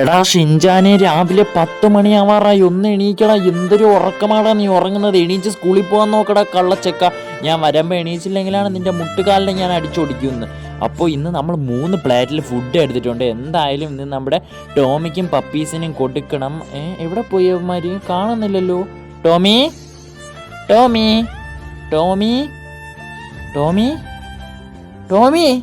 എടാ ഷിൻജാനെ രാവിലെ പത്ത് മണിയാവാറായി ഒന്ന് എണീക്കടാ. എന്തൊരു ഉറക്കമാടാ നീ ഉറങ്ങുന്നത്. എണീച്ച് സ്കൂളിൽ പോകാൻ നോക്കടാ കള്ളച്ചക്ക. ഞാൻ വരുമ്പോൾ എണീച്ചില്ലെങ്കിലാണ് നിന്റെ മുട്ടുകാലിനെ ഞാൻ അടിച്ചൊടിക്കുന്നത് അപ്പോൾ ഇന്ന് നമ്മൾ മൂന്ന് പ്ലേറ്റിൽ ഫുഡ് എടുത്തിട്ടുണ്ട്. എന്തായാലും ഇന്ന് നമ്മുടെ ടോമിക്കും പപ്പീസിനും കൊടുക്കണം. എവിടെ പോയി അവന്മാർ കാണുന്നില്ലല്ലോ. ടോമി? ടോമി? ടോമി? ടോമി? ടോമി?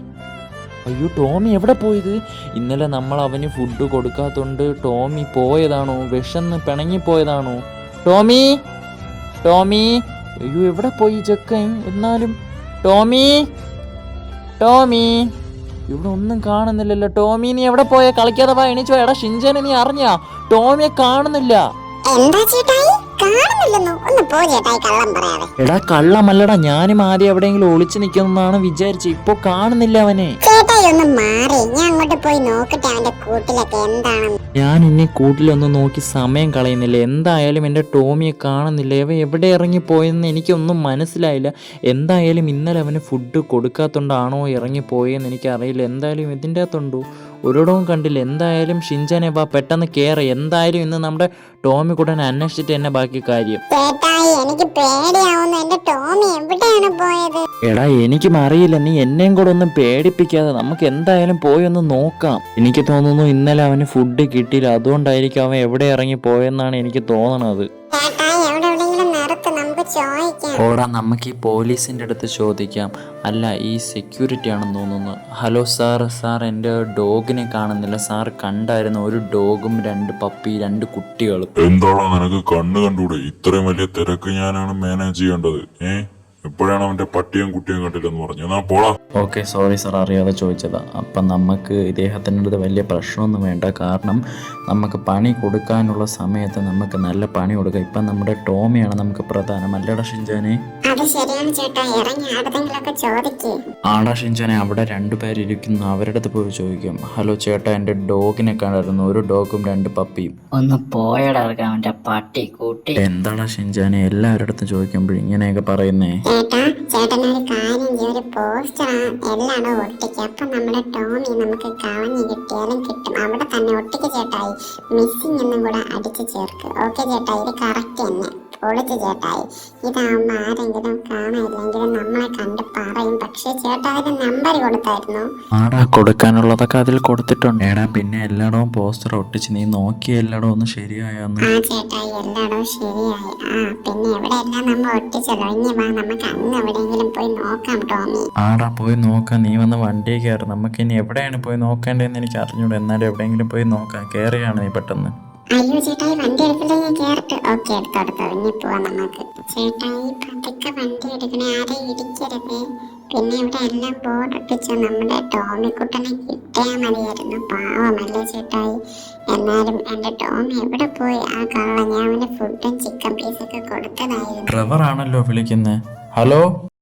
അയ്യോ ടോമി എവിടെ പോയത്? ഇന്നലെ നമ്മൾ അവന് ഫുഡ് കൊടുക്കാത്തോണ്ട് ടോമി പോയതാണോ? വിഷന്ന് പിണങ്ങിപ്പോയതാണോ ടോമി? ടോമി? അയ്യോ എവിടെ പോയി ചെക്കൻ? എന്നാലും. ടോമി? ടോമി? ഇവിടെ ഒന്നും കാണുന്നില്ലല്ലോ. ടോമി നീ എവിടെ പോയ? കളിക്കാതെ വാ എണീച്ചോ എടാ ഷിഞ്ചനെ നീ അറിഞ്ഞാ? ടോമിയെ കാണുന്നില്ല. എന്താ ചേട്ടായി? കാണുന്നില്ലെന്നോ? ഒന്ന് പോ ചേട്ടായി കള്ളം പറയാതെ. എടാ കള്ളമല്ലടാ. ഞാനും ആദ്യം എവിടെയെങ്കിലും ഒളിച്ചു നിൽക്കുന്നതാണ് വിചാരിച്ചു ഇപ്പൊ കാണുന്നില്ല അവനെ. ചേട്ടായി ഒന്ന് മാറി. ഞാൻ അങ്ങോട്ട് പോയി നോക്കട്ടെ അവന്റെ കൂട്ടിലൊക്കെ എന്താണെന്ന്. ഞാൻ ഇനി കൂട്ടിലൊന്നും നോക്കി സമയം കളയുന്നില്ല. എന്തായാലും എന്റെ ടോമിയെ കാണുന്നില്ല. ഇവ എവിടെ ഇറങ്ങി ഇറങ്ങിപ്പോയെന്ന് എനിക്കൊന്നും മനസ്സിലായില്ല. എന്തായാലും ഇന്നലെ അവന് ഫുഡ് കൊടുക്കാത്തോണ്ടാണോ ഇറങ്ങിപ്പോയെന്ന് എനിക്കറിയില്ല. എന്തായാലും ഇതിന്റെ അകത്തുണ്ടോ? ഒരിടവും കണ്ടില്ല. എന്തായാലും ഷിൻചാനെ വാ പെട്ടെന്ന് കയറി എന്തായാലും ഇന്ന് നമ്മുടെ ടോമി കൂടെ അന്വേഷിച്ചിട്ട് തന്നെ ബാക്കി കാര്യം. എനിക്ക് പേടിയാവുന്നു. എന്റെ ടോമി എവിടെയാണ് പോയത്? എടാ എനിക്കും അറിയില്ല. നീ എന്നെയും കൂടെ ഒന്നും പേടിപ്പിക്കാതെ നമുക്ക് എന്തായാലും പോയി ഒന്ന് നോക്കാം. എനിക്ക് തോന്നുന്നു ഇന്നലെ അവന് ഫുഡ് കിട്ടിയില്ല. അതുകൊണ്ടായിരിക്കും അവൻ എവിടെ ഇറങ്ങി പോയെന്നാണ് എനിക്ക് തോന്നണത്. ഓടാ നമുക്ക് ഈ പോലീസിന്റെ അടുത്ത് ചോദിക്കാം. അല്ല ഈ സെക്യൂരിറ്റി ആണെന്ന് തോന്നുന്നു. ഹലോ സാർ സാർ എന്റെ ഡോഗിനെ കാണുന്നില്ല. സാർ കണ്ടായിരുന്നു ഒരു ഡോഗും രണ്ട് പപ്പി രണ്ട് കുട്ടികളും. എന്താണോ നിനക്ക് കണ്ണ് കണ്ടൂടെ ഇത്രയും വലിയ തിരക്ക് ഞാനാണ് മാനേജ് ചെയ്യേണ്ടത്. ഏ? എപ്പോഴാണ് അവന്റെ പട്ടിയും കുട്ടിയും കണ്ടില്ലെന്ന് പറഞ്ഞു എന്നാ പോടാ. ഓക്കെ സോറി സാർ അറിയാതെ ചോദിച്ചതാ. അപ്പം നമുക്ക് ഇദ്ദേഹത്തിന്റെ അടുത്ത് വലിയ പ്രശ്നമൊന്നും വേണ്ട. കാരണം നമുക്ക് പണി കൊടുക്കാനുള്ള സമയത്ത് നമുക്ക് നല്ല പണി കൊടുക്കാം. ഇപ്പം നമ്മുടെ ടോമിയാണ് നമുക്ക് പ്രധാനം. അല്ലടാ ഷിൻജാനെ ചോദിക്കേ. ആടാ ഷിൻജാനെ അവിടെ രണ്ടുപേരിയ്ക്കുന്നു അവരുടെ അടുത്ത് പോയി ചോദിക്കും. ഹലോ ചേട്ടാ എന്റെ ഡോഗിനെ കണ്ടായിരുന്നു. ഒരു ഡോഗും രണ്ട് പപ്പിയും. ഒന്ന് പോയടാ അവന്റെ പട്ടി കൂട്ടി. എന്താടാ ഷിൻജാനെ എല്ലാവരുടെ അടുത്തും ചോദിക്കുമ്പോൾ ഇങ്ങനെയൊക്കെ പറയുന്നേ? ചേട്ടാ ചേട്ടനൊരു കാര്യം ഒരു പോസ്റ്റർ എല്ലായിടും ഒട്ടിക്കുക? അപ്പം നമ്മുടെ ടോമി നമുക്ക് കളഞ്ഞു കിട്ടിയാലും കിട്ടും. അവിടെ തന്നെ ഒട്ടിക്ക് ചേട്ടായി മിസ്സിങ് എന്നും കൂടെ അടിച്ച് ചേർക്ക്. ഓക്കെ ചേട്ടായി ഇത് കറക്റ്റ് തന്നെ. പൊളിച്ച് ചേട്ടായി. ഇതാവുമ്പോ ആരെങ്കിലും കാണാനില്ലെങ്കിലും നമ്മളെ കണ്ട് പറയും. പക്ഷെ ചേട്ടായി നമ്പർ കൊടുത്തായിരുന്നു. ആടാ കൊടുക്കാനുള്ളതൊക്കെ അതിൽ കൊടുത്തിട്ടുണ്ട്. ഏടാ പിന്നെ എല്ലായിടവും പോസ്റ്റർ ഒട്ടിച്ച് നീ നോക്കി എല്ലായിടവും ഒന്ന് ശരിയായെന്ന്. ആ ചേട്ടായി എല്ലായിടവും ശരിയായി. ആ പിന്നെ എവിടെയെല്ലാം നമ്മൾ ഒട്ടിച്ചല്ലോ ഇനി വാ നമുക്ക് അന്ന് എവിടെയെങ്കിലും പോയി നോക്കാം ടോമി. ആടാ പോയി നോക്കാം. നീ വന്ന് വണ്ടി കയറി. നമുക്ക് ഇനി എവിടെയാണ് പോയി നോക്കേണ്ടതെന്ന് എനിക്ക് അറിഞ്ഞൂടെ എന്നാലും എവിടെയെങ്കിലും പോയി നോക്കാം. കയറിയാണ് നീ പെട്ടെന്ന്? അയ്യോ ചേട്ടായി വണ്ടി എടുക്കില്ല ഞാൻ കേറട്ടെ ഓക്കെ എടുത്തെടുത്തോ ഇനി പോവാം നമുക്ക്. ചേട്ടായി പതുക്കെ വണ്ടി എടുക്കണേ. ആരെ ഇടിക്കരുത്. പിന്നെ ഇവിടെ എല്ലാം ബോർഡ് ഒട്ടിച്ചു നമ്മുടെ ടോമിക്കുട്ടനെ കിട്ടിയാൽ മതിയായിരുന്നു. പാവമല്ലേ ചേട്ടായി എന്നാലും എന്റെ ടോമി എവിടെ പോയി? ആ കള്ള ഞാൻ അവന് ഫുഡും ചിക്കൻ പീസൊക്കെ കൊടുത്തതായിരുന്നു. ഡ്രൈവർ ആണല്ലോ വിളിക്കുന്നത് ഹലോ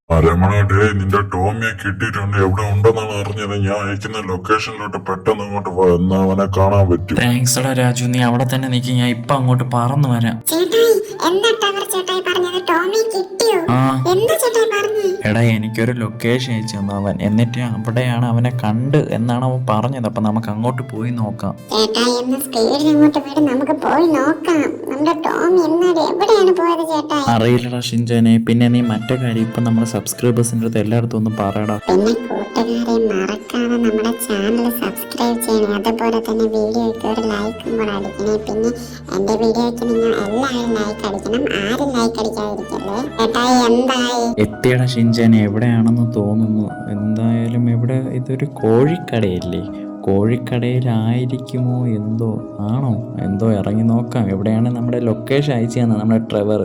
രമണ ഡേ നിന്റെ ടോമിയെ കിട്ടിയിട്ടുണ്ട്. എവിടെ ഉണ്ടെന്നാണ് അറിഞ്ഞത്? ഞാൻ അയക്കുന്ന ലൊക്കേഷനിലോട്ട് പെട്ടെന്ന് അങ്ങോട്ട് വാ എന്നാ അവനെ കാണാൻ പറ്റും. താങ്ക്സ് എടാ രാജു. നീ അവിടെ തന്നെ നിൽക്കി ഞാൻ ഇപ്പൊ അങ്ങോട്ട് പറന്നു വരാം. ചേട്ടായി എന്താ അവർ ചേട്ടായി പറഞ്ഞത്? ടോമി കിട്ടിയോ? ആ. എന്താ ചേട്ടായി പറഞ്ഞു? എടാ എനിക്കൊരു ലൊക്കേഷൻ അയച്ചു തന്നു അവൻ? എന്നിട്ട് അവിടെയാണ് അവനെ കണ്ട് എന്നാണ് അവൻ പറഞ്ഞത്. അപ്പൊ നമുക്ക് അങ്ങോട്ട് പോയി നോക്കാം. ചേട്ടാ എന്ന് സ്പീഡിൽ അങ്ങോട്ട് വിട് നമുക്ക് പോയി നോക്കാം. നമ്മുടെ എവിടെയാണ് പോയത് ചേട്ടാ? അറിയില്ലടാ ഷിൻജാനെ പിന്നെ നീ മറ്റേ കാര്യം ഇപ്പൊ നമ്മുടെ സബ്സ്ക്രൈബേഴ്സിന്റെ അടുത്ത് എല്ലായിടത്തും ഒന്ന് പറയടാ. പിന്നെ കൂട്ടുകാരെ മറക്കാതെ നമ്മുടെ ചാനൽ സബ്സ്ക്രൈബ് ചെയ്യണേ. അതുപോലെ തന്നെ വീഡിയോയ്ക്ക് ഒരു ലൈക്കും കൂടെ അടിക്കണേ. പിന്നെ എന്റെ വീഡിയോയ്ക്ക് നിങ്ങൾ എല്ലാവരും ലൈക്ക് അടിക്കണം. ആരും ലൈക്ക് അടിക്കാതിരിക്കല്ലേ? എന്തായി? എത്തിയടാ ഷിൻജാൻ എവിടെയാണെന്ന് തോന്നുന്നു. എന്തായാലും ഇവിടെ ഇതൊരു കോഴിക്കടയല്ലേ? കോഴിക്കടയിലായിരിക്കുമോ എന്തോ ആണോ? എന്തോ ഇറങ്ങി നോക്കാം. എവിടെയാണ് നമ്മുടെ ലൊക്കേഷൻ അയച്ചു തന്നെ നമ്മുടെ ട്രെവർ.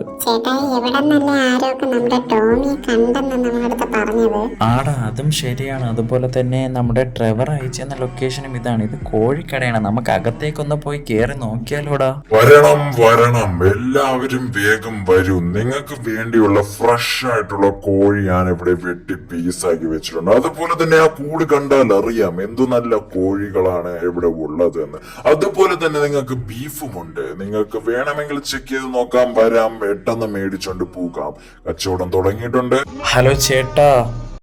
ആടാ അതും ശരിയാണ്. അതുപോലെ തന്നെ നമ്മുടെ ട്രെവർ അയച്ചു തന്ന ലൊക്കേഷനും ഇതാണ്. ഇത് കോഴിക്കടയാണ്. നമുക്ക് അകത്തേക്കൊന്ന് പോയി കേറി നോക്കിയാലോടാ. വരണം വരണം. എല്ലാവരും വേഗം വരൂ. നിങ്ങൾക്ക് വേണ്ടിയുള്ള ഫ്രഷ് ആയിട്ടുള്ള കോഴി ഞാൻ ഇവിടെ വെട്ടി പീസാക്കി വെച്ചിട്ടുണ്ട്. അതുപോലെ തന്നെ ആ കൂട് കണ്ടാൽ അറിയാം. എന്തു നല്ല കോഴികളാണ് ഇവിടെ ഉള്ളത് എന്ന് അതുപോലെ തന്നെ നിങ്ങൾക്ക് ബീഫുമുണ്ട്. നിങ്ങൾക്ക് വേണമെങ്കിൽ ചെക്ക് ചെയ്ത് നോക്കാം. വരാം. പെട്ടെന്ന് മേടിച്ചോണ്ട് പോകാം. കച്ചവടം തുടങ്ങിയിട്ടുണ്ട്. ഹലോ ചേട്ടാ.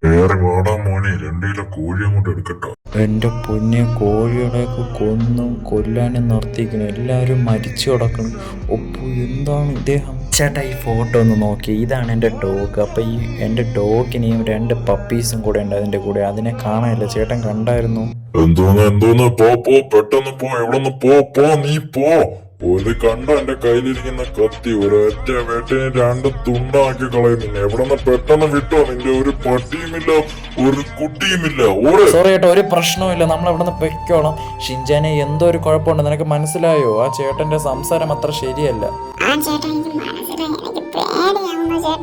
വേറെ വേടാ മോനെ. രണ്ടു കിലോ കോഴി അങ്ങോട്ട് എടുക്കട്ടോ. എന്റെ പൊന്നെ കോഴികളെയൊക്കെ കൊന്നും കൊല്ലാനും നിർത്തിക്കണം എല്ലാവരും മരിച്ചു കിടക്കണം ഒപ്പു എന്താണ് ഇദ്ദേഹം? ചേട്ടാ ഈ ഫോട്ടോ ഒന്ന് നോക്കി. ഇതാണ് എന്റെ ഡോഗ്. അപ്പോൾ ഈ എന്റെ ഡോഗിനെയും രണ്ട് പപ്പീസും കൂടെ ഉണ്ട് അതിന്റെ കൂടെ. അതിനെ കാണാനില്ല. ചേട്ടൻ കണ്ടായിരുന്നു? എന്തോന്ന് എന്തോന്ന്? പോ പോ പെട്ടെന്ന് പോ എവിടെ പോ പോ നീ പോ. ഒരു കണ്ട എന്റെ കയ്യിലിരിക്കുന്ന കത്തി ഒരൊറ്റ വേട്ടിനെ രണ്ട് തുണ്ടാക്കി കളയും നിന്നെ എവിടെ പെട്ടെന്ന് വിട്ടോ നിന്റെ ഒരു പട്ടിയുമില്ല ഒരു കുട്ടിയുമില്ല. ഓടെ. സോറി കേട്ടോ ഒരു പ്രശ്നവുമില്ല. നമ്മൾ എവിടെന്ന് നിന്ന് പൊയ്ക്കോളാം? ഷിൻജാനെ എന്തോ ഒരു കുഴപ്പമുണ്ട്. നിനക്ക് മനസ്സിലായോ? ആ ചേട്ടന്റെ സംസാരം അത്ര ശരിയല്ല.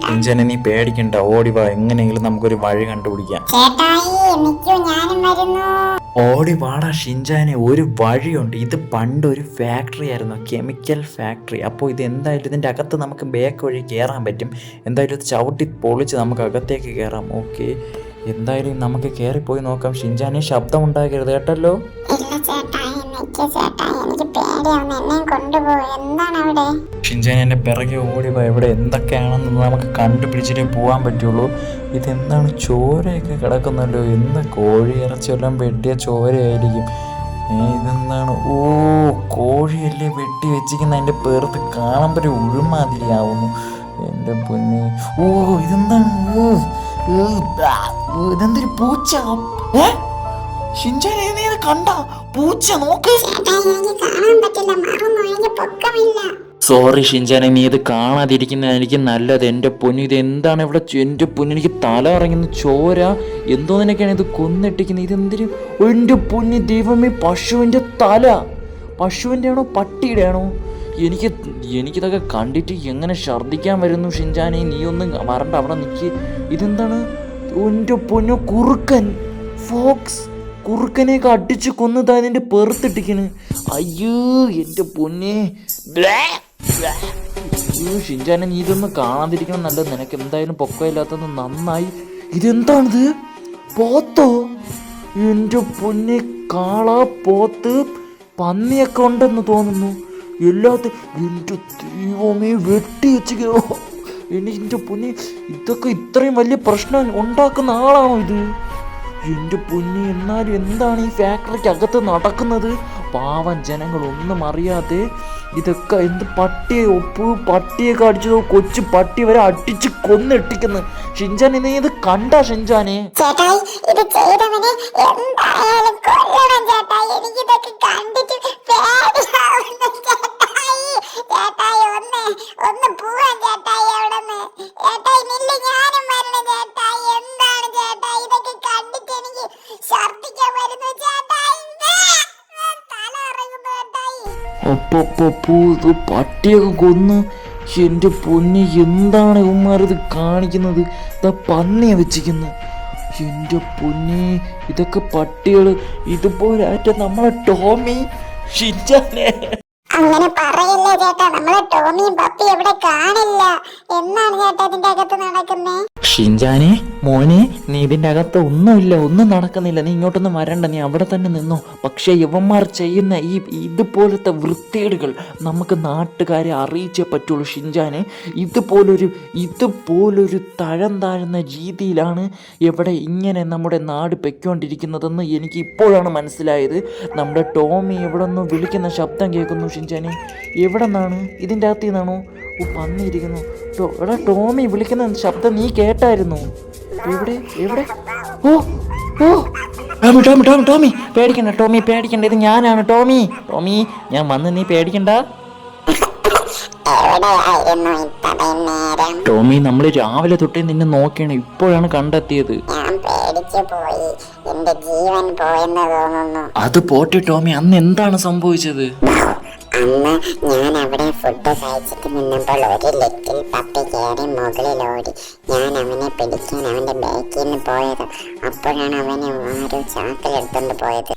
ഷിൻജാനെ നീ പേടിക്കണ്ട. ഓടി വാ. എങ്ങനെയെങ്കിലും നമുക്കൊരു വഴി കണ്ടുപിടിക്കാം. ചേട്ടായി നിക്കൂ ഞാനും വരുന്നു. ഓടി വാടാ ഷിൻജാനെ ഒരു വഴിയുണ്ട്. ഇത് പണ്ട് ഒരു ഫാക്ടറി ആയിരുന്നു കെമിക്കൽ ഫാക്ടറി അപ്പോൾ ഇത് എന്തായാലും ഇതിന്റെ അകത്ത് നമുക്ക് ബാക്ക് വഴി കയറാൻ പറ്റും. എന്തായാലും ഇത് ചവിട്ടി പൊളിച്ച് നമുക്ക് അകത്തേക്ക് കയറാം ഓക്കെ എന്തായാലും നമുക്ക് കയറിപ്പോയി നോക്കാം. ഷിൻജാനെ ശബ്ദം ഉണ്ടാക്കരുത് കേട്ടല്ലോ. പേടിയാവുന്നു എന്നെയും കൊണ്ടുപോകും എന്താണ് അവിടെ ഷിൻജാൻ എന്റെ പിറകെ ഓടി വാ ഇവിടെ എന്തൊക്കെയാണെന്ന് നമുക്ക് കണ്ടുപിടിച്ചിട്ടേ പോകാൻ പറ്റുള്ളൂ. ഇതെന്താണ്? ചോരയൊക്കെ കിടക്കുന്നല്ലോ. എന്ന് കോഴി ഇറച്ചിയെല്ലാം വെട്ടിയ ചോരയായിരിക്കും. ഇതെന്താണ്? ഓ കോഴിയല്ലേ വെട്ടി വെച്ചിരിക്കുന്ന. എന്റെ പേർത്ത് കാണാൻ ഒരു ഉഴുമാതിരിയാവുന്നു. എന്റെ പൊന്നെ. ഓ ഇതെന്താണ്? ഓ, ഇതെന്തൊരു പൂച്ച? ഏ? നീ ഇത് കണ്ട പൂച്ച നോക്ക്. സോറി ഷിൻജാനെ നീ ഇത് കാണാതിരിക്കുന്ന എനിക്ക് നല്ലത്. എന്റെ പൊന്നു ഇത് എന്താണ് ഇവിടെ എന്റെ എന്റെ പൊന്നു എനിക്ക് തല ഇറങ്ങുന്ന ചോര. എന്തോ നിനക്കാണ് ഇത് കൊന്നിട്ടിക്കുന്നത്? ഇതെന്തൊരു എന്റെ പൊന്നു ദൈവമേ പശുവിന്റെ തല. പശുവിന്റെ ആണോ പട്ടിയുടെ ആണോ എനിക്ക് എനിക്കിതൊക്കെ കണ്ടിട്ട് എങ്ങനെ ഛർദ്ദിക്കാൻ വരുന്നു ഷിഞ്ചാനെ നീ ഒന്ന് വരണ്ട അവിടെ നിൽക്കി ഇതെന്താണ്? എന്റെ പൊന്നു കുറുക്കൻ. ഫോക്സ് കുറുക്കനെയൊക്കെ അടിച്ച് കൊന്നതാ എന്റെ പെറുത്തിട്ടിക്കണ് അയ്യോ എന്റെ പൊന്നെ. അയ്യോ ഷിൻജാനെ നീ ഇതൊന്നും കാണാതിരിക്കണം നല്ലത്. നിനക്ക് എന്തായാലും പൊക്കമില്ലാത്തത് നന്നായി. ഇതെന്താണിത്? പോത്തോ? എന്റെ പൊന്നെ കാള പോത്ത്. പന്നിയൊക്കെ ഉണ്ടെന്ന് തോന്നുന്നു. എല്ലാത്ത എന്റെ ദൈവമേ വെട്ടി വെച്ചിക്കോ എന്റെ പൊന്നെ ഇതൊക്കെ ഇത്രയും വലിയ പ്രശ്നം ഉണ്ടാക്കുന്ന ആളാണോ ഇത്? എന്റെ പൊന്നി എന്നാലും എന്താണ് ഈ ഫാക്ടറിക്ക് അകത്ത് നടക്കുന്നത്? പാവം ജനങ്ങൾ ഒന്നും അറിയാതെ ഇതൊക്കെ എന്ത് പട്ടിയെ ഒപ്പ് പട്ടിയൊക്കെ അടിച്ചതോ കൊച്ചു പട്ടി വരെ അടിച്ച് കൊന്നിട്ടിക്കുന്നു. ഷിൻജാൻ നീ ഇത് കണ്ട ഷിൻജാനെ? കണ്ടിട്ട് ഒന്ന് ചേട്ടായി ഞാനും എന്താണ് ഇതൊക്കെ കണ്ടിട്ട് എനിക്ക് വരുന്നു ചേട്ടായി. ഇറങ്ങുന്നു ചേട്ടായി. പട്ടിയൊക്കെ കൊന്നു എന്റെ പൊന്നി എന്താണ് ഇവന്മാർ ഇത് കാണിക്കുന്നത്? ഇതാ പന്നിയെ വെച്ചിരിക്കുന്നു. എന്റെ പൊന്നി ഇതൊക്കെ പട്ടികൾ ഇതുപോലെ നമ്മളെ ടോമി ഷിൻജാനെ ടോമിയും പപ്പി എവിടെ കാണില്ല. എന്നാണ് ചേട്ടാ ഇതിന്റെ അകത്ത് നടക്കുന്നേ? ഷിൻജാനെ മോനെ നീ ഇതിന്റെ അകത്ത് ഒന്നുമില്ല ഒന്നും നടക്കുന്നില്ല. നീ ഇങ്ങോട്ടൊന്നും വരണ്ട നീ അവിടെ തന്നെ നിന്നോ. പക്ഷേ യവന്മാർ ചെയ്യുന്ന ഈ ഇതുപോലത്തെ വൃത്തികേടുകൾ നമുക്ക് നാട്ടുകാരെ അറിയിച്ചേ പറ്റുള്ളൂ ഷിൻജാനെ. ഇതുപോലൊരു ഇതുപോലൊരു തഴം താഴുന്ന രീതിയിലാണ് ഇവിടെ ഇങ്ങനെ നമ്മുടെ നാട് പെക്കൊണ്ടിരിക്കുന്നതെന്ന് എനിക്ക് ഇപ്പോഴാണ് മനസ്സിലായത്. നമ്മുടെ ടോമി എവിടെ നിന്ന് വിളിക്കുന്ന ശബ്ദം കേൾക്കുന്നു ഷിൻജാനെ. എവിടെ നിന്നാണ് ഇതിന്റെ അകത്തു നിന്നാണോ ടോ- എടാ ടോമി വിളിക്കുന്ന ശബ്ദം നീ കേട്ടായിരുന്നു. എവിടെ? എവിടെ? ഓ ഓ. ടോമി ടോമി ടോമി ടോമി. പേടിക്കണ്ട ടോമി പേടിക്കണ്ട. ഇത് ഞാനാണ് ടോമി. ടോമി ഞാൻ വന്ന് നീ പേടിക്കണ്ട. ടോമി നമ്മൾ രാവിലെ തൊട്ടേ നിന്നെ നോക്കിയാണ്. ഇപ്പോഴാണ് കണ്ടെത്തിയത്. അത് പോട്ടെ ടോമി. അന്ന് എന്താണ് സംഭവിച്ചത്? അന്ന് ഞാൻ അവിടെ ഫുഡ് കഴിച്ചിട്ട് നിന്നപ്പോൾ ഒരു ലിറ്റിൽ പപ്പി കയറി മുകളിൽ ഓടി. ഞാൻ അവനെ പിടിക്കാൻ അവന്റെ ബാക്കിൽ നിന്ന് പോയത്. അപ്പോഴാണ് അവനെ ആരോ ചാക്കിലെടുത്തോണ്ട് പോയത്.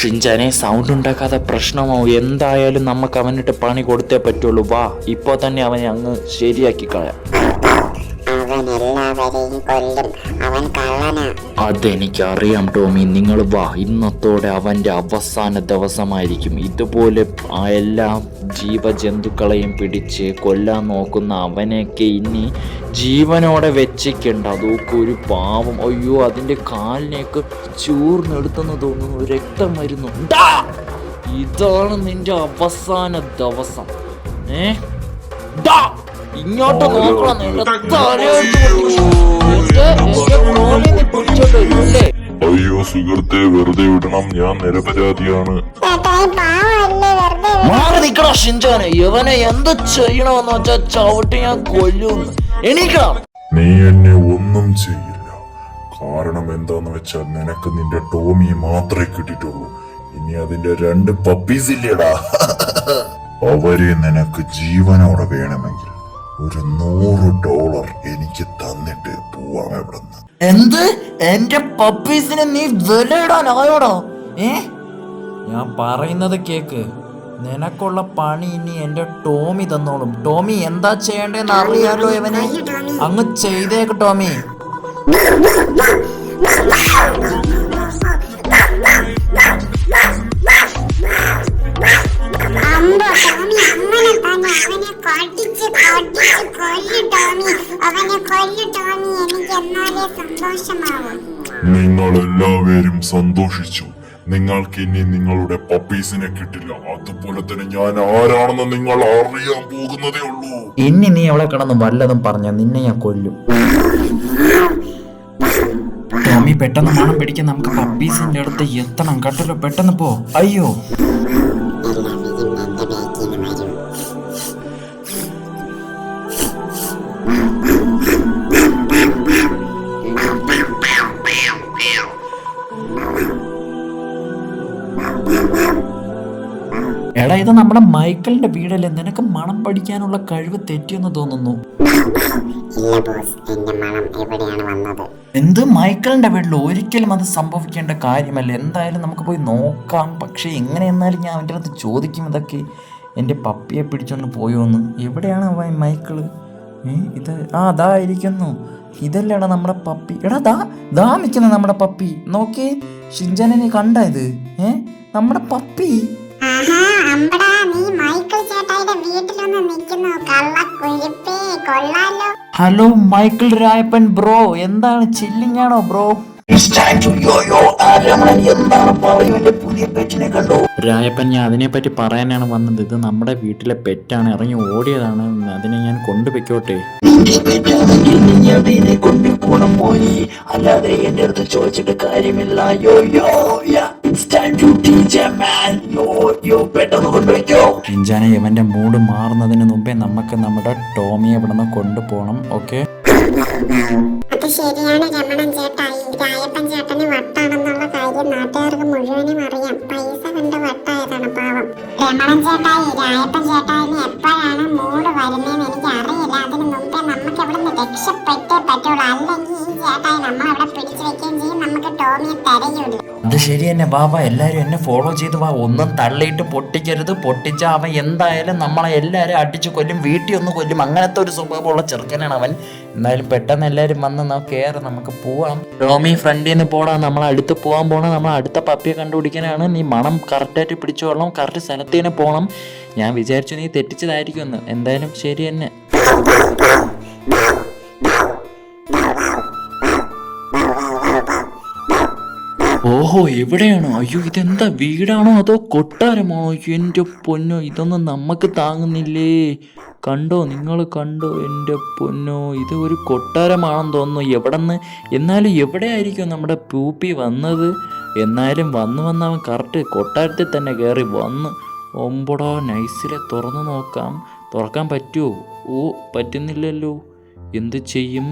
ഷിഞ്ചാനെ സൗണ്ട് ഉണ്ടാക്കാതെ പ്രശ്നമോ എന്തായാലും നമുക്ക് അവനിട്ട് പണി കൊടുത്തേ പറ്റുള്ളൂ. വാ ഇപ്പോൾ തന്നെ അവനെ അങ്ങ് ശരിയാക്കി കളയാം. എല്ലാവരെയും കൊല്ലും അവൻ കള്ളനാ അതെനിക്കറിയാം ടോമി. നിങ്ങൾ വാ ഇന്നത്തോടെ അവന്റെ അവസാന ദിവസമായിരിക്കും. ഇതുപോലെ എല്ലാ ജീവജന്തുക്കളെയും പിടിച്ച് കൊല്ലാൻ നോക്കുന്ന അവനെയൊക്കെ ഇനി ജീവനോടെ വെച്ചിക്കണ്ട. അതൊക്കെ ഒരു പാവം. അയ്യോ അതിന്റെ കാലിനെയൊക്കെ ചൂർന്നെടുത്തെന്ന് തോന്നുന്നു. രക്തം വരുന്നു. ഇതാണ് നിന്റെ അവസാന ദിവസം. ഏ! ഇങ്ങോട്ട് നോക്കണം. അയ്യോ. സുഹൃത്തെ വെറുതെ വിടണം. ഞാൻ നിരപരാധിയാണ്. ചേട്ടായി പാവല്ലേ വെറുതെ മാറി നിക്കടാ ഷിൻചാനെ ഇവനെ എന്ത് ചെയ്യണമെന്ന് വെച്ചാ ചവിട്ടി ഞാൻ കൊല്ലുന്നു എണീക്കണം. നീ എന്നെ ഒന്നും ചെയ്യില്ല. കാരണം എന്താന്ന് വെച്ചാൽ നിനക്ക് നിന്റെ ടോമി മാത്രമേ കിട്ടിട്ടുള്ളൂ ഇനി അതിന്റെ രണ്ട് പപ്പീസ് ഇല്ലേടാ. അവരെ നിനക്ക് ജീവനോടെ വേണമെങ്കിൽ ഒരു നൂറ് ഡോളർ എനിക്ക് തന്നിട്ട് പോവാം എവിടുന്ന്? എന്ത്? എന്റെ പപ്പീസിനെ നീ വിലയിടാനായോടാ? ഏ? ഞാൻ പറയുന്നത് കേക്ക്. നിനക്കുള്ള പണി ഇനി എന്റെ ടോമി തന്നോളും. ടോമി എന്താ ചെയ്യേണ്ടതെന്ന് അറിയാലോ ഇവനെ. അങ്ങ് ചെയ്തേക്ക് ടോമി. അമ്പോ ടോമി അങ്ങനെ തന്നെ അവനെ കടിച്ച് കടിച്ച് കൊല്ലു ടോമി. അവനെ കൊല്ലു ടോമി. എനിക്ക് എന്നാലേ സന്തോഷമാവും. നിങ്ങൾ എല്ലാവരും സന്തോഷിച്ചു. നിങ്ങൾക്ക് ഇനി നിങ്ങളുടെ പപ്പീസിനെ കിട്ടില്ല. അതുപോലെ തന്നെ ഞാൻ ആരാണെന്ന് നിങ്ങൾ അറിയാൻ പോകുന്നതേ ഉള്ളൂ. ഇനി നീ അവളെ കിടന്ന് വല്ലതും പറഞ്ഞ നിന്നെ ഞാൻ കൊല്ലും. ടോമി പെട്ടെന്ന് മണം പിടിക്കാൻ നമുക്ക് പപ്പീസിന്റെ അടുത്ത് എത്തണം. കട്ടല്ലോ പെട്ടെന്ന് പോ. അയ്യോ. ഇത് നമ്മുടെ മൈക്കിളിന്റെ വീടല്ലേ? നിനക്ക് മണം പഠിക്കാനുള്ള കഴിവ് തെറ്റിയെന്ന് തോന്നുന്നു. എന്ത്? മൈക്കിളിന്റെ വീട്ടിൽ ഒരിക്കലും അത് സംഭവിക്കേണ്ട കാര്യമല്ല. എന്തായാലും നമുക്ക് പോയി നോക്കാം. പക്ഷേ എങ്ങനെ എന്നാലും ഞാൻ അവന്റെ അടുത്ത് ചോദിക്കും ഇതൊക്കെ. എന്റെ പപ്പിയെ പിടിച്ചോണ്ട് പോയോന്ന്. എവിടെയാണ് അവൻ മൈക്കിൾ? ഏ ഇത് ആ ദാ ഇരിക്കുന്നു. ഇതല്ലേടാ നമ്മുടെ പപ്പി. എടാ ദാ ദാ നിൽക്കുന്ന നമ്മുടെ പപ്പി. നോക്കി ഷിഞ്ചനെ നീ കണ്ട ഇത്? ഏ നമ്മുടെ പപ്പി. ആഹാ അമ്പടാ നീ മൈക്കിൾ ചേട്ടായിയുടെ വീട്ടിലൊന്ന് നിൽക്കുന്നു. കള്ള കുരിപ്പേ കൊള്ളാലോ. Hello Michael Rayappan bro. എന്താണ് ചില്ലിങ് ആണോ ബ്രോ രായപ്പൻ ഞാൻ അതിനെപ്പറ്റി പറയാനാണ് വന്നത്. ഇത് നമ്മുടെ വീട്ടിലെ പെറ്റാണ്. ഇറങ്ങി ഓടിയതാണ്. അതിനെ ഞാൻ കൊണ്ടുപോയിക്കോട്ടെ? പോയി അല്ലാതെ എന്റെ അടുത്ത് ചോദിച്ചിട്ട് കാര്യമില്ല. യോ യോ ഇഞ്ചാനെ ഇവന്റെ മൂഡ് മാറുന്നതിന് മുമ്പേ നമുക്ക് നമ്മുടെ ടോമിയെ ഇവിടുന്ന് കൊണ്ടുപോകണം ഓക്കെ അത് ശരിയാണ് രമണൻ ഈ രായപ്പൻ ചേട്ടന് വട്ടാണെന്നുള്ള കാര്യം നാട്ടുകാർക്ക് മുഴുവനും അറിയാം. പൈസ കണ്ട് വട്ടായതാണ് പാവം. രമണൻ ചേട്ടാ ഈ രായപ്പൻ ചേട്ടായിന് എപ്പോഴാണ് മൂട് വരുന്നതെന്ന് എനിക്ക് അറിയില്ല അതിന് മുമ്പേ നമുക്ക് ഇവിടുന്ന് രക്ഷപ്പെട്ടേ പറ്റുള്ളൂ. അല്ലെങ്കിൽ അത് ശരി തന്നെ വാ എല്ലാരും എന്നെ ഫോളോ ചെയ്ത് വാ. ഒന്നും തള്ളിയിട്ട് പൊട്ടിക്കരുത്. പൊട്ടിച്ച അവൻ എന്തായാലും നമ്മളെ എല്ലാരും അടിച്ചു കൊല്ലും. വീട്ടിൽ ഒന്ന് കൊല്ലും. അങ്ങനത്തെ ഒരു സ്വഭാവമുള്ള ചെറുക്കനാണ് അവൻ. എന്തായാലും പെട്ടെന്ന് എല്ലാരും വന്ന് നമുക്ക് കയറി നമുക്ക് പോവാം. ടോമി ഫ്രണ്ടിൽ നിന്ന് പോടാ. നമ്മൾ അടുത്ത് പോകാൻ പോണം. നമ്മൾ അടുത്ത പപ്പിയെ കണ്ടുപിടിക്കാനാണ്. നീ മണം കറക്റ്റായിട്ട് പിടിച്ചോളണം കറക്റ്റ് സ്ഥലത്ത് തന്നെ പോകണം ഞാൻ വിചാരിച്ചു നീ തെറ്റിച്ചതായിരിക്കും എന്ന് എന്തായാലും ശരി തന്നെ. ഓഹോ എവിടെയാണോ? അയ്യോ ഇതെന്താ വീടാണോ അതോ കൊട്ടാരമാണോ? എന്റെ പൊന്നോ ഇതൊന്നും നമുക്ക് താങ്ങുന്നില്ലേ? കണ്ടോ നിങ്ങൾ കണ്ടോ എന്റെ പൊന്നോ ഇത് ഒരു കൊട്ടാരമാണെന്ന് തോന്നുന്നു. എവിടെന്ന്? എന്നാലും എവിടെയായിരിക്കും നമ്മുടെ പൂപ്പി വന്നത്? എന്നാലും വന്ന് വന്ന് അവൻ കറക്റ്റ് കൊട്ടാരത്തിൽ തന്നെ കയറി വന്ന് ഒമ്പടോ നൈസിലെ തുറന്നു നോക്കാം. തുറക്കാൻ പറ്റുമോ ഓ പറ്റുന്നില്ലല്ലോ. എന്ത് ചെയ്യും?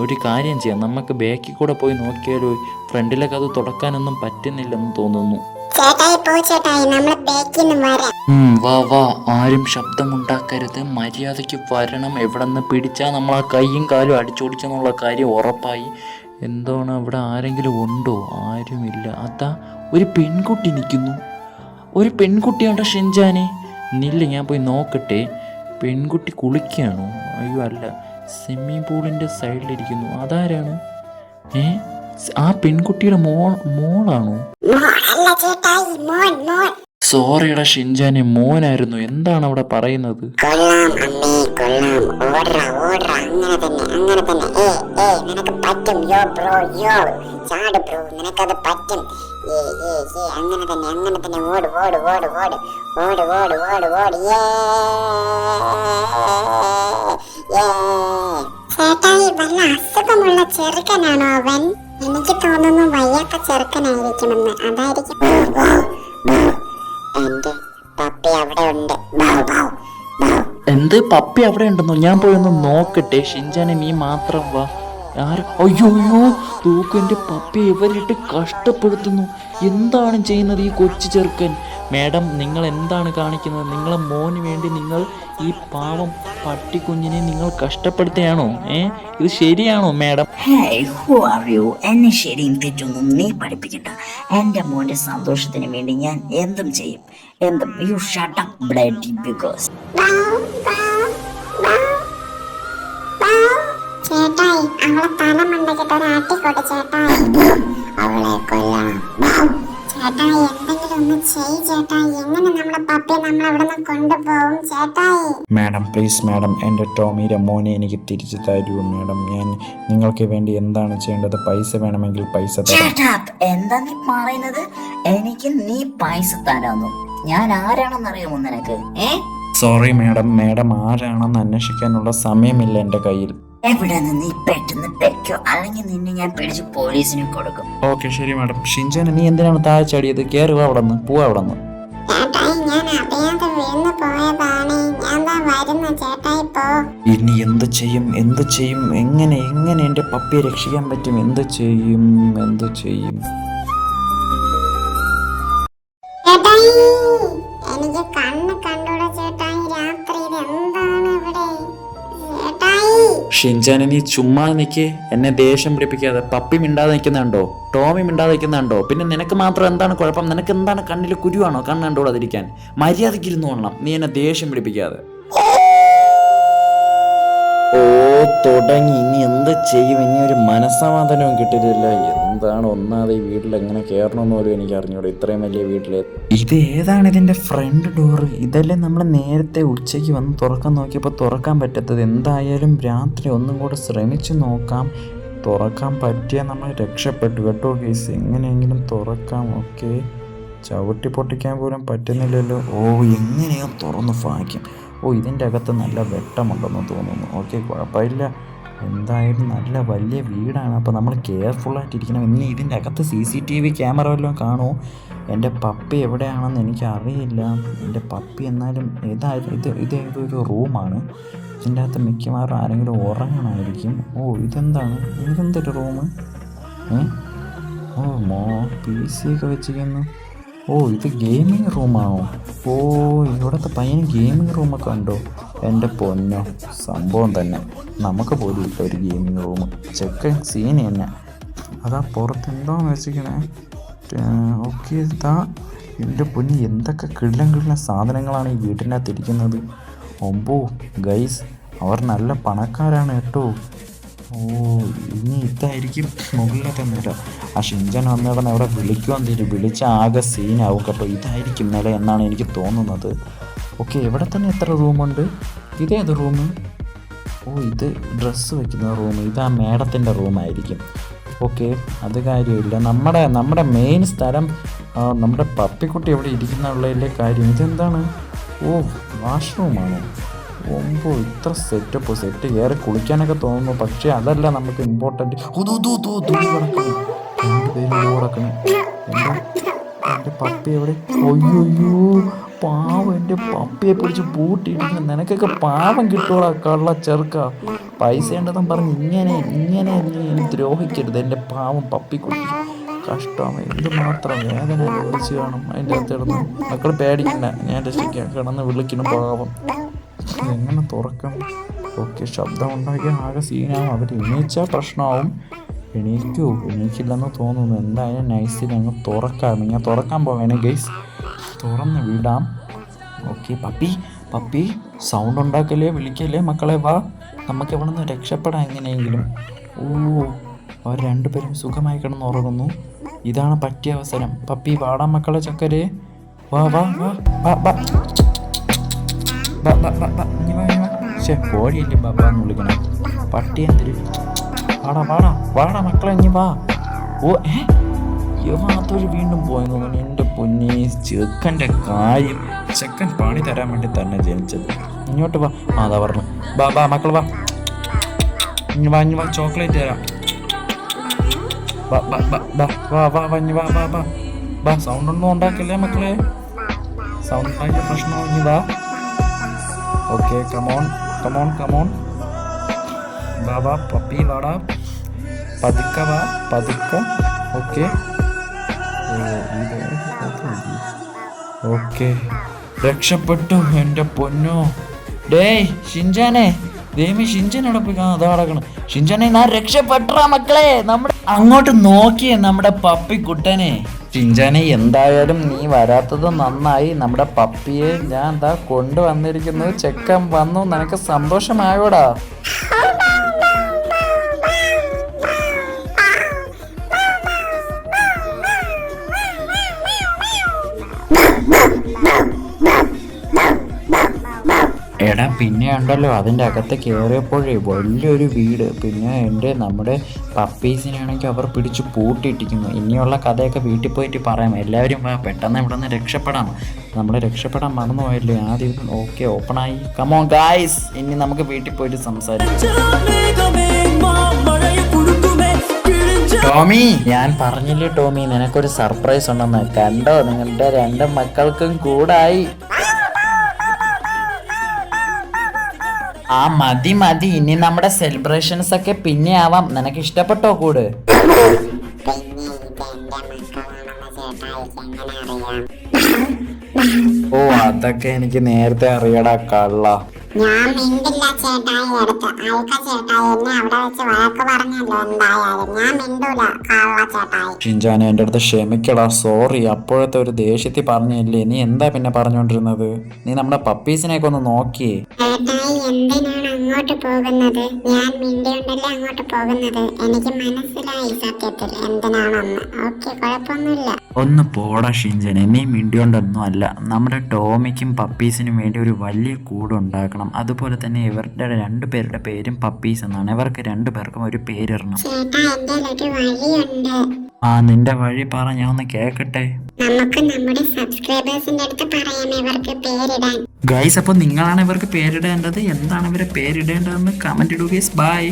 ഒരു കാര്യം ചെയ്യാം. നമുക്ക് ബാക്കിൽ കൂടെ പോയി നോക്കിയാലോ ഫ്രണ്ടിലൊക്കെ അത് തുടക്കാനൊന്നും പറ്റുന്നില്ലെന്ന് തോന്നുന്നു. വാ വാ. ആരും ശബ്ദമുണ്ടാക്കരുത്. മര്യാദയ്ക്ക് വരണം. എവിടെ നിന്ന് പിടിച്ചാൽ നമ്മൾ ആ കൈയും കാലും അടിച്ചോടിച്ചെന്നുള്ള കാര്യം ഉറപ്പായി. എന്താണ് അവിടെ ആരെങ്കിലും ഉണ്ടോ? ആരുമില്ല. അതാ ഒരു പെൺകുട്ടി നിൽക്കുന്നു. ഒരു പെൺകുട്ടിയുണ്ടോ ഷിൻജാനെ? നില്ല ഞാൻ പോയി നോക്കട്ടെ. പെൺകുട്ടി കുളിക്കുകയാണോ? അയ്യോ അല്ല. സ്വിമ്മിംഗ് പൂളിന്റെ സൈഡിലിരിക്കുന്നു അതാരാണ്? ഏ? ആ പെൺകുട്ടിയുടെ മോൾ മോളാണോ? സോറിയുടെ ഷിൻജാനെ മോനായിരുന്നു. എന്താണ് അവിടെ പറയുന്നത്? അങ്ങനെ തന്നെ അങ്ങനെ തന്നെ. നിനക്ക് ബ്രോ യോ. ബ്രോ അങ്ങനെ തന്നെ അങ്ങനെ തന്നെ ഓട് ഓട് ഓട് ഓട്. ഓട് ഓട് ഓട് ഓട്. ഏ ചേട്ടായി വല്ല അസുഖമുള്ള ചെറുക്കനാണോ അവൻ? എനിക്ക് തോന്നുന്നു വയ്യാത്ത ചെറുക്കനായിരിക്കുമെന്ന്. അതായിരിക്കും. എന്റെ പപ്പി അവിടെ ഉണ്ട്. എന്ത് പപ്പി അവിടെ ഉണ്ടെന്നോ? ഞാൻ പോയി ഒന്ന് നോക്കട്ടെ. ഷിൻജാനെ നീ മാത്രം വാ. ആര്? അയ്യോ അയ്യോ തൂക്ക് എന്റെ പപ്പി ഇവരിട്ട് കഷ്ടപ്പെടുത്തുന്നു. എന്താണ് ചെയ്യുന്നത് ഈ കൊച്ചു ചെറുക്കൻ? മാഡം നിങ്ങൾ എന്താണ് കാണിക്കുന്നത്? നിങ്ങളെ മോന് വേണ്ടി നിങ്ങൾ ഈ പാവം പട്ടിക്കുഞ്ഞിനെ നിങ്ങൾ കഷ്ടപ്പെടുത്തുകയാണോ? ഏ? ഇത് ശരിയാണോ മാഡം? എന്നെ ശരിയും തെറ്റൊന്നും നീ പഠിപ്പിക്കണ്ട. എന്റെ മോന്റെ സന്തോഷത്തിന് വേണ്ടി ഞാൻ എന്തും ചെയ്യും. എന്തും. You shut up bloody because അവളെ തല മണ്ടക്കിട്ട് ഒരു ആട്ടിക്കോട്ടെ ചേട്ടായി അവളെ കൊല്ലണം. ചേട്ടായി എന്തെങ്കിലും ഒന്ന് ചെയ് ചേട്ടായി എങ്ങനെ നമ്മളെ പപ്പയെ നമ്മൾ അവിടെ നിന്ന് കൊണ്ടുപോകും ചേട്ടായി മാഡം പ്ലീസ് മാഡം എന്റെ ടോമിയുടെ മോനെ എനിക്ക് തിരിച്ചു തരൂ മാഡം. ഞാൻ നിങ്ങൾക്ക് വേണ്ടി എന്താണ് ചെയ്യേണ്ടത്? പൈസ വേണമെങ്കിൽ പൈസ തരാം. എന്താ നീ പറയുന്നത്? എനിക്ക് നീ പൈസ തരാന്നു. ഞാൻ ആരാണെന്നറിയാമോ നിനക്ക്? ഏ? Sorry madam. മാഡം ആരാണെന്ന് അന്വേഷിക്കാനുള്ള സമയമില്ല എന്റെ കയ്യിൽ. എവിടെ നിന്ന് ഈ പെട്ടെന്ന് പെക്കോ അല്ലെങ്കിൽ നിന്നെ ഞാൻ പിടിച്ച് പോലീസിന് കൊടുക്കും. ഓക്കെ ശരി മാഡം. ഷിൻജൻ നീ എന്തിനാണ് താഴെ ചാടിയത് കയറുക അവിടെ നിന്ന് പോവാ അവിടെ നിന്ന് ഞാൻ അറിയാതെ വീണ് പോയതാണ്. ഞാൻ ദാ വരുന്നു ചേട്ടായി പോ. ഇനി എന്ത് ചെയ്യും? എന്ത് ചെയ്യും? എങ്ങനെ എങ്ങനെ എന്റെ പപ്പിയെ രക്ഷിക്കാൻ പറ്റും? എന്ത് ചെയ്യും? എന്ത് ചെയ്യും? ചേട്ടായി ഇനി ചുമ്മാ നിൽക്ക് എന്നെ ദേഷ്യം പിടിപ്പിക്കാതെ പപ്പി മിണ്ടാതെ നിൽക്കുന്നുണ്ടോ ടോമി മിണ്ടാതെ നിൽക്കുന്നുണ്ടോ പിന്നെ നിനക്ക് മാത്രം എന്താണ് കുഴപ്പം? നിനക്ക് എന്താണ് കണ്ണിൽ കുരുവാണോ കണ്ണ് കണ്ടുകൂടാതിരിക്കാൻ മര്യാദയ്ക്ക് ഇരുന്ന് കൊള്ളണം. നീ എന്നെ ദേഷ്യം പിടിപ്പിക്കാതെ ഓ തുടങ്ങി. ഇനി എന്ത് ചെയ്യും? ഇനി ഒരു മനസ്സമാധാനവും കിട്ടിയിട്ടില്ല. എന്താണ് ഒന്നാതെ ഈ വീട്ടിൽ എങ്ങനെ കയറണമെന്ന് പോലും എനിക്ക് അറിഞ്ഞൂടെ ഇത്രയും വലിയ വീട്ടിൽ ഇത് ഏതാണ് ഇതിന്റെ ഫ്രണ്ട് ഡോറ് ഇതല്ലേ നമ്മൾ നേരത്തെ ഉച്ചയ്ക്ക് വന്ന് തുറക്കാൻ നോക്കിയപ്പോൾ തുറക്കാൻ പറ്റാത്തത്. എന്തായാലും രാത്രി ഒന്നും കൂടെ ശ്രമിച്ചു നോക്കാം. തുറക്കാൻ പറ്റിയാൽ നമ്മൾ രക്ഷപ്പെട്ടു കേട്ടോ കേസ് എങ്ങനെയെങ്കിലും തുറക്കാം ഓക്കെ. ചവിട്ടി പൊട്ടിക്കാൻ പോലും പറ്റുന്നില്ലല്ലോ. ഓ എങ്ങനെയാ തുറന്ന് ഭാഗ്യം? ഓ ഇതിന്റെ അകത്ത് നല്ല വെട്ടമുണ്ടെന്ന് തോന്നുന്നു. ഓക്കെ കുഴപ്പമില്ല. എന്തായാലും നല്ല വലിയ വീടാണ്. അപ്പോൾ നമ്മൾ കെയർഫുള്ളായിട്ടിരിക്കണം ഇനി ഇതിന്റെ അകത്ത് C C T V camera വല്ലതും കാണുമോ എന്റെ പപ്പി എവിടെയാണെന്ന് എനിക്കറിയില്ല. എന്റെ പപ്പി എന്നാലും ഏതായാലും ഇത് ഇത് ഏതൊരു റൂമാണ്? ഇതിന്റെ അകത്ത് മിക്കവാറും ആരെങ്കിലും ഉറങ്ങണമായിരിക്കും. ഓ ഇതെന്താണ്? ഇതെന്തൊരു റൂം ഓ മോ പി സി ഒക്കെ വെച്ചിരിക്കുന്നു. ഓ ഇത് ഗെയിമിംഗ് റൂമാണോ ഓ ഇവിടുത്തെ പയ്യന് ഗെയിമിംഗ് റൂമൊക്കെ ഉണ്ടോ എന്റെ പൊന്നോ സംഭവം തന്നെ. നമുക്ക് പോലും ഇല്ല ഒരു ഗെയിമിംഗ് റൂം ചെക്കൻ സീൻ തന്നെ. അതാ പുറത്ത് എന്താന്ന് വെച്ചിരിക്കണേ. ഓക്കെ ഇതാ. എന്റെ പൊന്നി എന്തൊക്കെ കിള്ളം കിള്ളം സാധനങ്ങളാണ് ഈ വീട്ടിനകത്ത് ഇരിക്കുന്നത്. ഒമ്പോ ഗൈസ് അവർ നല്ല പണക്കാരാണ് കേട്ടോ. ഓ ഇനി ഇതായിരിക്കും മുകളിലത്തെ നില ആ ഷിഞ്ചൻ വന്നിടന്ന് അവിടെ വിളിക്കുവാൻ തരും വിളിച്ച ആകെ സീനാവും. കേട്ടോ ഇതായിരിക്കും നില എന്നാണ് എനിക്ക് തോന്നുന്നത്. ഓക്കെ ഇവിടെ തന്നെ എത്ര റൂമുണ്ട്? ഇതേത് റൂം? ഓ ഇത് ഡ്രസ്സ് വെക്കുന്ന റൂം. ഇത് ആ മേഡത്തിന്റെ റൂമായിരിക്കും ഓക്കെ അത് കാര്യമില്ല. നമ്മുടെ നമ്മുടെ മെയിൻ സ്ഥലം നമ്മുടെ പപ്പിക്കുട്ടി എവിടെ ഇരിക്കുന്നുള്ളതിന്റെ കാര്യം. ഇതെന്താണ്? ഓ വാഷ്റൂമാണോ? ഒമ്പോ ഇത്ര സെറ്റപ്പ് സെറ്റ് കയറി കുളിക്കാനൊക്കെ തോന്നുന്നു പക്ഷേ അതല്ല നമുക്ക് ഇമ്പോർട്ടന്റ് കിടക്കണം എന്റെ പപ്പി എവിടെ അയ്യോ പാവം എന്റെ പപ്പിയെ പിടിച്ച് പൂട്ടിയിട്ട് നിനക്കൊക്കെ പാവം കിട്ടോളാ കള്ള ചെറുക്ക പൈസ ഉണ്ടെന്നും പറഞ്ഞ് ഇങ്ങനെ ഇങ്ങനെ നീ ദ്രോഹിക്കരുത് എന്റെ പാവം പപ്പി കുട്ടി കഷ്ടമാണ് എന്ത് മാത്രം വേദന അനുഭവിച്ച് കാണും അതിന്റെ അകത്ത് കിടന്ന് മക്കൾ പേടിക്കണ്ട ഞാൻ രക്ഷിക്കാം കിടന്ന് വിളിക്കണം പാവം എങ്ങനെ തുറക്കും? ഓക്കെ ശബ്ദം ഉണ്ടാക്കിയാൽ ആകെ സീനാവും. അവർ എണീച്ചാൽ പ്രശ്നമാവും. എണീക്കൂ എണീക്കില്ലെന്ന് തോന്നുന്നു. എന്തായാലും നൈസിൽ അങ്ങ് തുറക്കാം. ഞാൻ തുറക്കാൻ പോവേണേ ഗൈസ്. തുറന്ന് വിടാം. ഓക്കെ പപ്പി പപ്പി സൗണ്ട് ഉണ്ടാക്കല്ലേ? വിളിക്കല്ലേ മക്കളെ വാ. നമുക്ക് ഇവിടെ നിന്ന് രക്ഷപ്പെടാം എങ്ങനെയെങ്കിലും. ഓ അവർ രണ്ടുപേരും സുഖമായി കിടന്ന് ഉറങ്ങുന്നു. ഇതാണ് പറ്റിയ അവസരം. പപ്പി വാടാ മക്കളെ ചക്കരെ. വാ വാ വാ. വാ വാ. ബാ, ബാ, ബാ, ഇങ്ങ് വാ. ശ്ശെ, കോഴിയല്ലേ ബാബാ എന്ന് വിളിക്കണം. പട്ടി എന്തിരി വാടാ വാടാ വാടാ മക്കളെ ഇനി വാ. ഓ ഏ? യവാത്തൊരു വീണ്ടും പോയെന്ന് തോന്നുന്നു. എന്റെ പൊന്നെ ചെക്കന്റെ കാര്യം ചെക്കൻ പണി തരാൻ വേണ്ടി തന്നെ ജനിച്ചത്. ഇങ്ങോട്ട് വാ. അതാ പറഞ്ഞു. ബാ ബാ മക്കൾ വാ. ഇനി വാ ഇനി വാ ചോക്ലേറ്റ് തരാം. വാ വാ വാ വാ വാ വാ ഇനി വാ വാ വാ. വാ സൗണ്ട് ഒന്നും ഉണ്ടാക്കില്ലേ മക്കളെ? സൗണ്ട് ഉണ്ടാക്കിയ പ്രശ്നം ഇനി വാ. Okay come on come on come on Baba puppy വാടാ പതുക്കെ വാ പതുക്കെ ഓക്കെ ഓക്കെ രക്ഷപ്പെട്ടു എന്റെ പൊന്നോ. ഡേയ് ഷിൻജാനെ. ദേമി ഷിൻജൻ അവിടെ പോയി അതാ അടക്കണം ഷിൻജാനെ ഞാൻ രക്ഷപ്പെട്ടാ മക്കളെ. നമ്മുടെ അങ്ങോട്ട് നോക്കിയേ നമ്മുടെ പപ്പി കുട്ടനെ. ഷിൻജാനെ എന്തായാലും നീ വരാത്തത് നന്നായി. നമ്മുടെ പപ്പിയെ ഞാൻ എന്താ കൊണ്ടുവന്നിരിക്കുന്നു ചെക്കൻ വന്നു. നിനക്ക് സന്തോഷമായോടാ. എടാ പിന്നെ ഉണ്ടല്ലോ അതിന്റെ അകത്ത് കയറിയപ്പോഴേ വലിയൊരു വീട്. പിന്നെ എന്റെ നമ്മുടെ പപ്പീസിനാണെങ്കിൽ അവർ പിടിച്ച് പൂട്ടിയിട്ടിരിക്കുന്നു. ഇനിയുള്ള കഥയൊക്കെ വീട്ടിൽ പോയിട്ട് പറയാം. എല്ലാവരും പെട്ടെന്ന് ഇവിടെ നിന്ന് രക്ഷപ്പെടാം. നമ്മൾ രക്ഷപ്പെടാൻ മറന്നുപോയല്ലേ? ആദ്യം ഓക്കെ ആയി കമോ ഗായ്സ് ഇനി നമുക്ക് വീട്ടിൽ പോയിട്ട് സംസാരിക്കാം. ടോമി ഞാൻ പറഞ്ഞില്ലേ ടോമി നിനക്കൊരു സർപ്രൈസ് ഉണ്ടെന്ന്. കണ്ടോ നിങ്ങളുടെ രണ്ട് മക്കൾക്കും കൂടായി. ആ മതി മതി. ഇനി നമ്മുടെ സെലിബ്രേഷൻസ് ഒക്കെ പിന്നെ ആവാം. നിനക്ക് ഇഷ്ടപ്പെട്ടോ കൂട്? ഓ അതൊക്കെ എനിക്ക് നേരത്തെ അറിയടാ കള്ള. ഞാൻ മിണ്ടില്ല ചേട്ടായി അടുത്ത് അയക്ക ചേട്ടായി എന്നെ അവിടെ വെച്ച് വഴക്ക് പറഞ്ഞല്ലോ എന്തായാലും. ഞാൻ മിണ്ടൂല കള്ള ചേട്ടായി. ഷിൻജാനെ എന്റെ അടുത്ത് ക്ഷമിക്കടാ സോറി. അപ്പോഴത്തെ ഒരു ദേഷ്യത്തിൽ പറഞ്ഞില്ലേ? നീ എന്താ പിന്നെ പറഞ്ഞുകൊണ്ടിരുന്നത് നീ നമ്മുടെ പപ്പീസിനെയൊക്കെ ഒന്ന് നോക്കിയേ. ചേട്ടായി എന്തിനാണ് അങ്ങോട്ട് പോകുന്നത്? ഞാൻ മിണ്ടിയുണ്ടല്ലേ അങ്ങോട്ട് പോകുന്നത്? എനിക്ക് മനസ്സിലായി സത്യത്തിൽ. എന്തിനാണെന്ന് ഓക്കെ കുഴപ്പമൊന്നുമില്ല. ഒന്ന് പോടാ ഷിൻജനെ നീ മിണ്ടിയോണ്ടൊന്നും അല്ല. നമ്മുടെ ടോമിക്കും പപ്പീസിനും വേണ്ടി ഒരു വലിയ കൂട് ഉണ്ടാക്കണം അതുപോലെ തന്നെ ഇവരുടെ രണ്ടു പേരുടെ പേരും പപ്പീസ് എന്നാണ്. ഇവർക്ക് രണ്ടു പേർക്കും ഒരു പേരിടണം. ചേട്ടാ എന്റെ ഒരു വഴിയുണ്ട്. ആ നിന്റെ വഴി പറ. ഞാൻ ഒന്ന് കേക്കട്ടെ നമുക്ക് നമ്മുടെ സബ്സ്ക്രൈബേഴ്സിന്റെ അടുത്ത് പറയാം ഇവർക്ക് പേരിടാൻ. ഗൈസ് അപ്പോൾ നിങ്ങളാണ് ഇവർക്ക് പേരിടേണ്ടത്? എന്താണ് ഇവരെ പേരിടേണ്ടതെന്ന് കമന്റ് ബൈ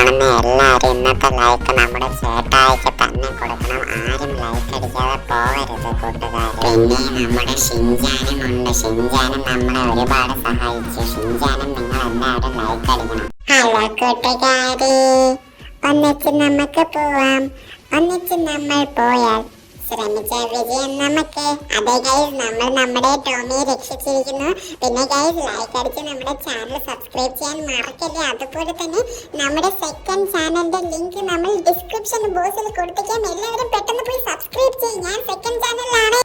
എല്ലാവരും ഇന്നത്തെ ലൈക്ക് നമ്മുടെ പിന്നെ ഷിൻജാനും ഉണ്ട്. ഷിൻജാനും നമ്മളെ ഒരുപാട് സഹായിച്ചു. ഷിൻജാനും നിങ്ങൾ എല്ലാവരും ലൈക്ക് അടിക്കണം. ഹലോ കൂട്ടുകാരി ഒന്നിച്ച് നമുക്ക് പോവാം. ഒന്നിച്ച് നമ്മൾ പോയാൽ ശ്രമിച്ച വിജയം നമുക്ക്. അതെ ഗൈസ് നമ്മൾ നമ്മുടെ ടോമിയെ രക്ഷിച്ചിരിക്കുന്നു. പിന്നെ ഗൈസ് ലൈക്ക് അടിച്ച് നമ്മുടെ ചാനൽ സബ്സ്ക്രൈബ് ചെയ്യാൻ മറക്കല്ലേ? അതുപോലെ തന്നെ നമ്മുടെ സെക്കൻഡ് ചാനലിന്റെ ലിങ്ക് നമ്മൾ ഡിസ്ക്രിപ്ഷൻ ബോക്സിൽ കൊടുത്തേക്കാം. എല്ലാവരും പെട്ടെന്ന് പോയി സബ്സ്ക്രൈബ് ചെയ്യും. ഞാൻ സെക്കൻഡ് ചാനലിലാണ്